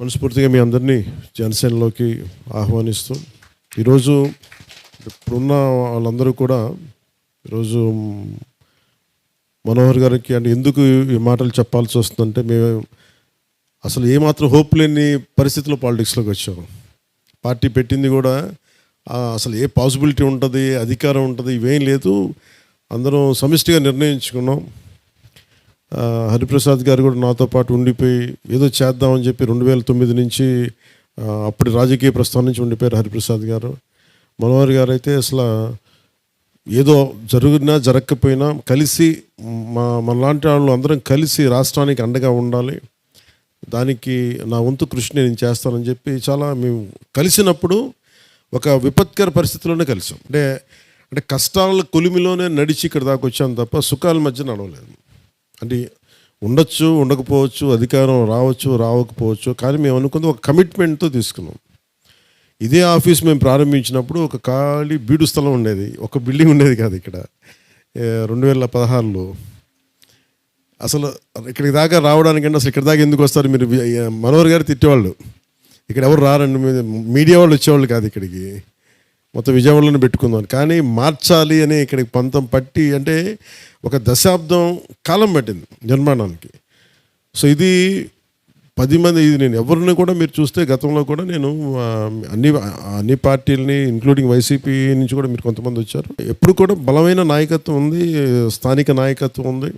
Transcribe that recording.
మనస్ఫూర్తిగా మీ అందరినీ జనసేనలోకి ఆహ్వానిస్తూ ఈరోజు ఇప్పుడున్న వాళ్ళందరూ కూడా ఈరోజు మనోహర్ గారికి అంటే ఎందుకు ఈ మాటలు చెప్పాల్సి వస్తుందంటే మేము అసలు ఏమాత్రం హోప్ లేని పరిస్థితిలో పాలిటిక్స్లోకి వచ్చాము. పార్టీ పెట్టింది కూడా అసలు ఏ పాసిబిలిటీ ఉంటుంది అధికారం ఉంటుంది ఇవేం లేదు. అందరం సమిష్టిగా నిర్ణయించుకున్నాం. హరిప్రసాద్ గారు కూడా నాతో పాటు ఉండిపోయి ఏదో చేద్దామని చెప్పి రెండు వేల తొమ్మిది నుంచి అప్పటి రాజకీయ ప్రస్థానం నుంచి ఉండిపోయారు హరిప్రసాద్ గారు. మనోహర్ గారు అయితే అసలు ఏదో జరిగినా జరగకపోయినా కలిసి మా మనలాంటి వాళ్ళు అందరం కలిసి రాష్ట్రానికి అండగా ఉండాలి. దానికి నా వంతు కృషి నేను చేస్తానని చెప్పి చాలా మేము కలిసినప్పుడు ఒక విపత్కర పరిస్థితిలోనే కలిసాం. అంటే అంటే కష్టాల కొలిమిలోనే నడిచి ఇక్కడ దాకా వచ్చాం తప్ప సుఖాల మధ్య నడవలేదు. అంటే ఉండొచ్చు ఉండకపోవచ్చు అధికారం రావచ్చు రావకపోవచ్చు కానీ మేము అనుకుంది ఒక కమిట్మెంట్తో తీసుకున్నాం. ఇదే ఆఫీస్ మేము ప్రారంభించినప్పుడు ఒక ఖాళీ బీడు స్థలం ఉండేది. ఒక బిల్డింగ్ ఉండేది కాదు ఇక్కడ. రెండు వేల పదహారులో. అసలు ఇక్కడికి దాకా రావడానికంటే అసలు ఇక్కడ దాకా ఎందుకు వస్తారు మీరు? మనోహర్ గారు తిట్టేవాళ్ళు. ఇక్కడ ఎవరు రారండి? మీ- మీడియా వాళ్ళు వచ్చేవాళ్ళు కాదు ఇక్కడికి. మొత్తం విజయవాడలోనే పెట్టుకుందాం. కానీ మార్చాలి అని ఇక్కడికి పంతం పట్టి అంటే ఒక దశాబ్దం కాలం పట్టింది నిర్మాణానికి. సో ఇది పది మంది ఇది నేను ఎవరిని కూడా మీరు చూస్తే గతంలో కూడా నేను అన్ని అన్ని పార్టీలని ఇంక్లూడింగ్ వైసీపీ నుంచి కూడా మీరు కొంతమంది వచ్చారు. ఎప్పుడు కూడా బలమైన నాయకత్వం ఉంది స్థానిక నాయకత్వం ఉంది.